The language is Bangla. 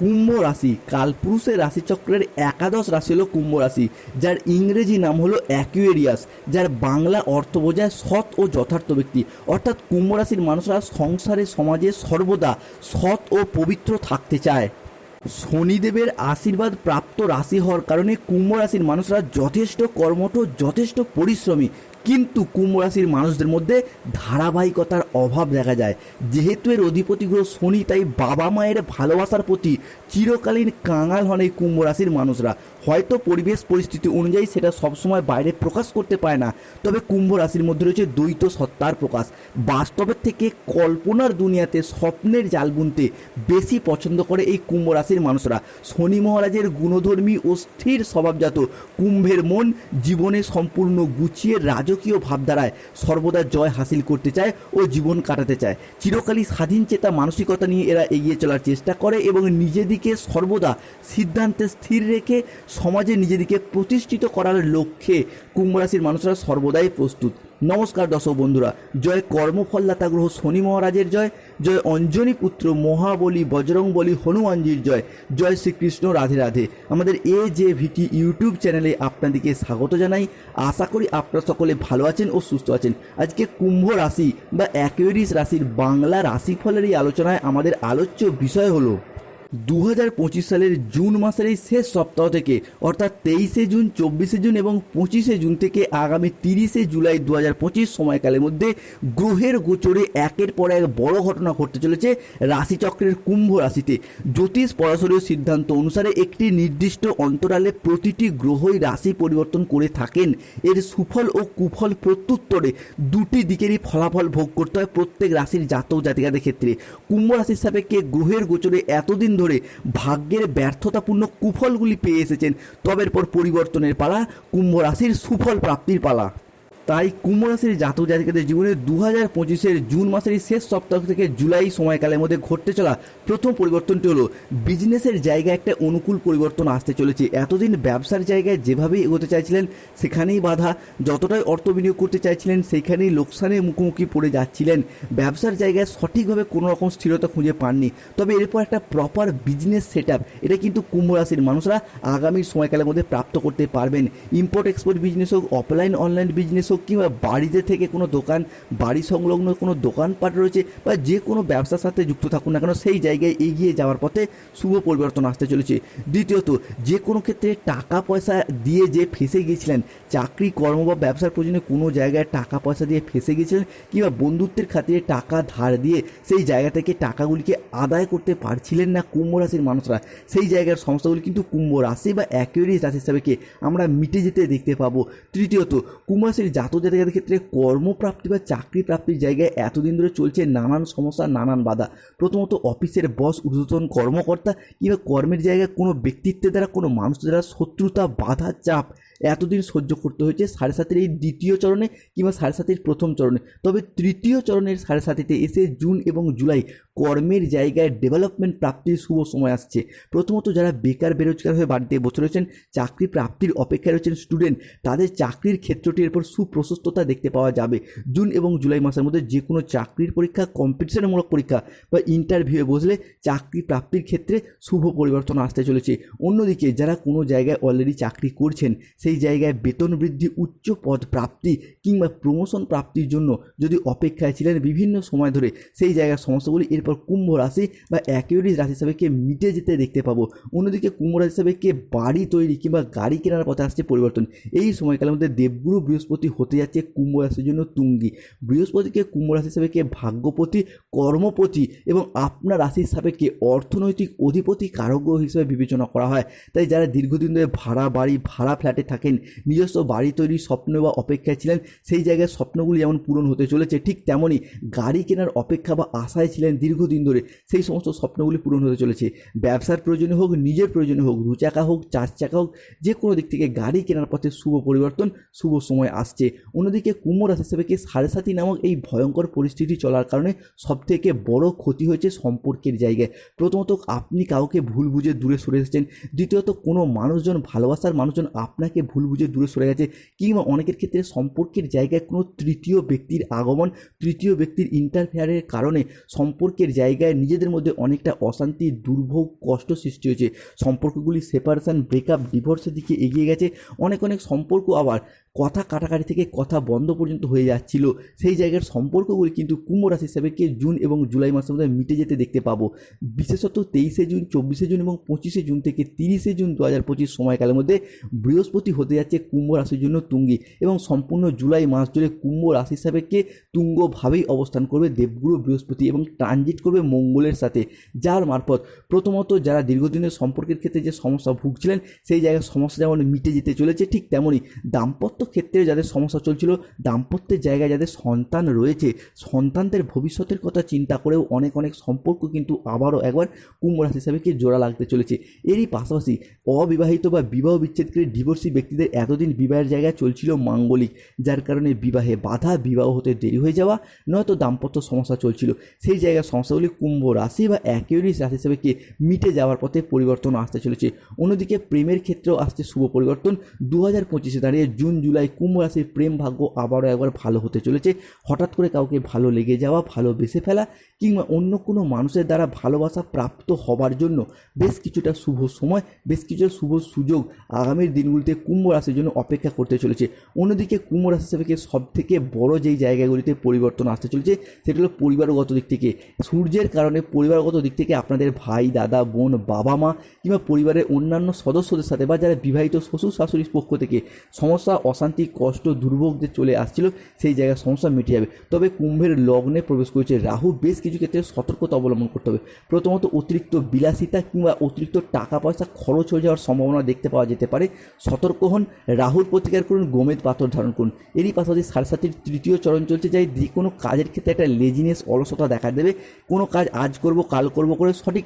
কুম্ভ রাশি। কালপুরুষের রাশিচক্রের একাদশ রাশি হলো কুম্ভ রাশি, যার ইংরেজি নাম হলো অ্যাকুয়েরিয়াস, যার বাংলা অর্থ বোঝায় সৎ ও যথার্থ ব্যক্তি। অর্থাৎ কুম্ভ রাশির মানুষরা সংসারে, সমাজে সর্বদা সৎ ও পবিত্র থাকতে চায়। শনিদেবের আশীর্বাদ প্রাপ্ত রাশি হওয়ার কারণে কুম্ভ রাশির মানুষরা যথেষ্ট কর্মঠ, যথেষ্ট পরিশ্রমী কিন্তু কুম্ভ রাশির মানুষদের মধ্যে ধারাবাহিকতার অভাব দেখা যায়। যেহেতু এর অধিপতি গ্রহ শনি, তাই বাবা মায়ের ভালোবাসার প্রতি চিরকালীন কাঙাল হন এই কুম্ভ রাশির মানুষরা। হয়তো পরিবেশ পরিস্থিতি অনুযায়ী সেটা সবসময় বাইরে প্রকাশ করতে পারে না। তবে কুম্ভ রাশির মধ্যে রয়েছে দ্বৈত সত্তার প্রকাশ। বাস্তবের থেকে কল্পনার দুনিয়াতে স্বপ্নের জাল বুনতে বেশি পছন্দ করে এই কুম্ভ রাশির মানুষরা। শনি মহারাজের গুণধর্মী ও স্থির স্বভাবজাত কুম্ভের মন জীবনে সম্পূর্ণ গুছিয়ে রাজকীয় ভাবধারায় সর্বদা জয় হাসিল করতে চায় ও জীবন কাটাতে চায়। চিরকালই স্বাধীন চেতা মানসিকতা নিয়ে এরা এগিয়ে চলার চেষ্টা করে এবং নিজেদিকে সর্বদা সিদ্ধান্তে স্থির রেখে সমাজে নিজেদেরকে প্রতিষ্ঠিত করার লক্ষ্যে কুম্ভ রাশির মানুষরা সর্বদাই প্রস্তুত। নমস্কার দর্শক বন্ধুরা, জয় কর্মফলদাতা গ্রহ শনি মহারাজের জয় জয় অঞ্জনী পুত্র মহাবলী বজরং বলী হনুমানজির জয় জয় শ্রীকৃষ্ণ রাধে রাধে। আমাদের এ যে ভিটি ইউটিউব চ্যানেলে আপনাদেরকে স্বাগত জানাই। আশা করি আপনারা সকলে ভালো আছেন ও সুস্থ আছেন। আজকে কুম্ভ রাশি বা অ্যাকুয়ারিস রাশির বাংলা রাশিফলের এই আলোচনায় আমাদের আলোচ্য বিষয় হলো দু হাজার পঁচিশ সালের জুন মাসের এই শেষ সপ্তাহ থেকে, অর্থাৎ তেইশে জুন, চব্বিশে জুন এবং পঁচিশে জুন থেকে আগামী তিরিশে জুলাই দু হাজার পঁচিশ সময়কালের মধ্যে গ্রহের গোচরে একের পর এক বড় ঘটনা ঘটতে চলেছে রাশিচক্রের কুম্ভ রাশিতে। জ্যোতিষ পরাশরীয় সিদ্ধান্ত অনুসারে একটি নির্দিষ্ট অন্তরালে প্রতিটি গ্রহই রাশি পরিবর্তন করে থাকেন। এর সুফল ও কুফল প্রত্যুত্তরে দুটি দিকেরই ফলাফল ভোগ করতে হয় প্রত্যেক রাশির জাতক জাতিকাদের ক্ষেত্রে। কুম্ভ রাশির সাপেক্ষে গ্রহের গোচরে এতদিন ধরে ভাগ্যের ব্যর্থতাপূর্ণ কুফলগুলি পেয়ে এসেছেন। তবের এরপর পরিবর্তনের পালা, কুম্ভ রাশির সুফল প্রাপ্তির পালা। তাই কুম্ভ রাশির জাতক জাতিকাদের জীবনে দু হাজার পঁচিশের জুন মাসের শেষ সপ্তাহ থেকে জুলাই সময়কালের মধ্যে ঘটতে চলা প্রথম পরিবর্তনটি হলো বিজনেসের জায়গায় একটা অনুকূল পরিবর্তন আসতে চলেছে। এতদিন ব্যবসার জায়গায় যেভাবেই এগোতে চাইছিলেন, সেখানেই বাধা। যতটাই অর্থ বিনিয়োগ করতে চাইছিলেন সেইখানেই লোকসানের মুখোমুখি পড়ে যাচ্ছিলেন। ব্যবসার জায়গায় সঠিকভাবে কোনো রকম স্থিরতা খুঁজে পাননি। তবে এরপর একটা প্রপার বিজনেস সেট আপ এটা কিন্তু কুম্ভ রাশির মানুষরা আগামী সময়কালের মধ্যে প্রাপ্ত করতে পারবেন। ইম্পোর্ট এক্সপোর্ট বিজনেস হোক অফলাইন অনলাইন বিজনেস হোক কিংবা বাড়িতে থেকে কোনো দোকান বাড়ি সংলগ্ন কোনো দোকানপাট রয়েছে, বা যে কোনো ব্যবসার সাথে যুক্ত থাকুন না কেন, সেই জায়গায় এগিয়ে যাওয়ার পথে শুভ পরিবর্তন আসতে চলেছে। দ্বিতীয়ত, যে কোনো ক্ষেত্রে টাকা পয়সা দিয়ে যে ফেসে গিয়েছিলেন, চাকরি, কর্ম বা ব্যবসার প্রয়োজনে কোনো জায়গায় টাকা পয়সা দিয়ে ফেসে গিয়েছিলেন, কিংবা বন্ধুত্বের খাতিরে টাকা ধার দিয়ে সেই জায়গা থেকে টাকাগুলিকে আদায় করতে পারছিলেন না কুম্ভ রাশির মানুষরা, সেই জায়গার সমস্যাগুলি কিন্তু কুম্ভ রাশি বা অ্যাকুয়ারিয়াস রাশি হিসাবে আমরা মিটে যেতে দেখতে পাবো। তৃতীয়ত, কুম্ভ রাশির জাতক জাতিকাদের ক্ষেত্রে কর্মপ্রাপ্তি বা চাকরি প্রাপ্তির জায়গায় এতদিন ধরে চলছে নানান সমস্যা, নানান বাধা। প্রথমত অফিসের বস, ঊর্ধ্বতন কর্মকর্তা কিংবা কর্মের জায়গায় কোনো ব্যক্তিত্বের দ্বারা, কোনো মানুষের দ্বারা শত্রুতা, বাধা, চাপ এতদিন সহ্য করতে হয়েছে সাড়ে সাতের এই দ্বিতীয় চরণে কিংবা সাড়ে সাতের প্রথম চরণে। তবে তৃতীয় চরণের সাড়ে সাতিতে এসে জুন এবং জুলাই কর্মের জায়গায় ডেভেলপমেন্ট প্রাপ্তির শুভ সময় আসছে। প্রথমত যারা বেকার, বেরোজগার হয়ে বাড়িতে বসে রয়েছেন, চাকরি প্রাপ্তির অপেক্ষায় রয়েছেন স্টুডেন্ট তাদের চাকরির ক্ষেত্রটি এরপর সুপ্রশস্ততা দেখতে পাওয়া যাবে। জুন এবং জুলাই মাসের মধ্যে যে কোনো চাকরির পরীক্ষা কম্পিটিশনমূলক পরীক্ষা বা ইন্টারভিউয়ে বসলে চাকরি প্রাপ্তির ক্ষেত্রে শুভ পরিবর্তন আসতে চলেছে। অন্যদিকে যারা কোনো জায়গায় অলরেডি চাকরি করছেন, সেই জায়গায় বেতন বৃদ্ধি, উচ্চ পদ প্রাপ্তি কিংবা প্রমোশন প্রাপ্তির জন্য যদি অপেক্ষায় ছিলেন বিভিন্ন সময় ধরে, সেই জায়গার সমস্যাগুলি এরপর কুম্ভ রাশি বা অ্যাকিউরিস রাশি হিসাবে কে মিটে যেতে দেখতে পাবো। অন্যদিকে কুম্ভ রাশি হিসাবে কে বাড়ি তৈরি কিংবা গাড়ি কেনার পথে আসছে পরিবর্তন। এই সময়কালের মধ্যে দেবগুরু বৃহস্পতি হতে যাচ্ছে কুম্ভ রাশির জন্য তুঙ্গি। বৃহস্পতিকে কুম্ভ রাশি হিসাবে কে ভাগ্যপতি, কর্মপতি এবং আপনার রাশির সাপেক্ষে অর্থনৈতিক অধিপতি কারক হিসেবে বিবেচনা করা হয়। তাই যারা দীর্ঘদিন ধরে ভাড়া বাড়ি, ভাড়া ফ্ল্যাটে থাকেন, নিজস্ব বাড়ি তৈরির স্বপ্ন বা অপেক্ষায় ছিলেন, সেই জায়গায় স্বপ্নগুলি যেমন পূরণ হতে চলেছে, ঠিক তেমনই গাড়ি কেনার অপেক্ষা বা আশায় ছিলেন দীর্ঘদিন ধরে সেই সমস্ত স্বপ্নগুলি পূরণ হতে চলেছে। ব্যবসার প্রয়োজনে হোক, নিজের প্রয়োজনে হোক দু চাকা হোক চার চাকা হোক যে কোনো দিক থেকে গাড়ি কেনার পথে শুভ পরিবর্তন, শুভ সময় আসছে। অন্যদিকে কুমোর রাশি হিসেবে সাড়ে সাথী নামক এই ভয়ঙ্কর পরিস্থিতি চলার কারণে সবথেকে বড় ক্ষতি হয়েছে সম্পর্কের জায়গায়। প্রথমত, আপনি কাউকে ভুল বুঝে দূরে সরে এসেছেন। দ্বিতীয়ত, কোনো মানুষজন, ভালোবাসার মানুষজন আপনাকে ভুল বুঝে দূরে সরে গেছে কিংবা অনেকের ক্ষেত্রে সম্পর্কের জায়গায় কোনো তৃতীয় ব্যক্তির আগমন, তৃতীয় ব্যক্তির ইন্টারফেয়ারের কারণে সম্পর্কে সম্পর্কের জায়গায় নিজেদের মধ্যে অনেকটা অশান্তি, দুর্ভোগ, কষ্ট সৃষ্টি হয়েছে। সম্পর্কগুলি সেপারেশন ব্রেকআপ ডিভোর্সের দিকে এগিয়ে গেছে। অনেক অনেক সম্পর্ক আবার কথা কাটাকাটি থেকে কথা বন্ধ পর্যন্ত হয়ে যাচ্ছিল। সেই জায়গার সম্পর্কগুলি কিন্তু কুম্ভ রাশি হিসাবেকে জুন এবং জুলাই মাসের মধ্যে মিটে যেতে দেখতে পাবো। বিশেষত তেইশে জুন, চব্বিশে জুন এবং পঁচিশে জুন থেকে তিরিশে জুন দু হাজার পঁচিশ সময়কালের মধ্যে বৃহস্পতি হতে যাচ্ছে কুম্ভ রাশির জন্য তুঙ্গি এবং সম্পূর্ণ জুলাই মাস জুড়ে কুম্ভ রাশি হিসাবেকে তুঙ্গভাবেই অবস্থান করবে দেবগুরু, বৃহস্পতি এবং ট্রানজিট করবে মঙ্গলের সাথে, যার মারফত প্রথমত যারা দীর্ঘদিনের সম্পর্কের ক্ষেত্রে যে সমস্যা ভুগছিলেন, সেই জায়গায় সমস্যা যেমন মিটে যেতে চলেছে, ঠিক তেমনই দাম্পত্য ক্ষেত্রে যাদের সমস্যা চলছিল, দাম্পত্যের জায়গায় যাদের সন্তান রয়েছে, সন্তানদের ভবিষ্যতের কথা চিন্তা করেও অনেক অনেক সম্পর্ক কিন্তু আবারও একবার কুম্ভ রাশি হিসাবে কি জোড়া লাগতে চলেছে। এরই পাশাপাশি অবিবাহিত বা বিবাহ বিচ্ছেদকারী ডিভোর্সি ব্যক্তিদের এতদিন বিবাহের জায়গায় চলছিল মাঙ্গলিক, যার কারণে বিবাহে বাধা, বিবাহ হতে দেরি হয়ে যাওয়া, নয়তো দাম্পত্য সমস্যা চলছিল। সেই জায়গার সমস্যাগুলি কুম্ভ রাশি বা একিউরিস রাশি হিসেবে কি মিটে যাওয়ার পথে পরিবর্তন আসতে চলেছে? অন্যদিকে প্রেমের ক্ষেত্রেও আসছে শুভ পরিবর্তন। দু হাজার পঁচিশে দাঁড়িয়ে জুন, জুলাই কুম্ভ রাশির প্রেম ভাগ্য আবারও একবার ভালো হতে চলেছে। হঠাৎ করে কাউকে ভালো লেগে যাওয়া ভালোবেসে ফেলা কিংবা অন্য কোনো মানুষের দ্বারা ভালোবাসা প্রাপ্ত হবার জন্য বেশ কিছুটা শুভ সময়, বেশ কিছুটা শুভ সুযোগ আগামীর দিনগুলিতে কুম্ভ রাশির জন্য অপেক্ষা করতে চলেছে। অন্যদিকে কুম্ভ রাশি হিসেবে সব থেকে বড় যেই জায়গাগুলিতে পরিবর্তন আসতে চলেছে সেটা হলো পরিবারগত দিক থেকে। সূর্যের কারণে পরিবারগত দিক থেকে আপনাদের ভাই, দাদা, বোন, বাবা, মা কিংবা পরিবারের অন্যান্য সদস্যদের সাথে বা যারা বিবাহিত শ্বশুর শাশুড়ির পক্ষ থেকে সমস্যা, অশান্তি, কষ্ট, দুর্ভোগ যে চলে আসছিল, সেই জায়গায় সমস্যা মিটে যাবে। তবে কুম্ভের লগ্নে প্রবেশ করেছে রাহু, বেশ কিছু ক্ষেত্রে সতর্কতা অবলম্বন করতে হবে। প্রথমত অতিরিক্ত বিলাসিতা কিংবা অতিরিক্ত টাকা পয়সা খরচ হয়ে যাওয়ার সম্ভাবনা দেখতে পাওয়া যেতে পারে। সতর্ক হন, রাহুর প্রতিকার করুন, গোমেদ পাথর ধারণ করুন। এরই পাশাপাশি সাড়ে সাতির তৃতীয় চরণ চলছে, যাই যে কোনো কাজের ক্ষেত্রে একটা লেজিনেস অলসতা দেখা দেবে। কোনো কাজ আজ করব কাল করব করে সঠিক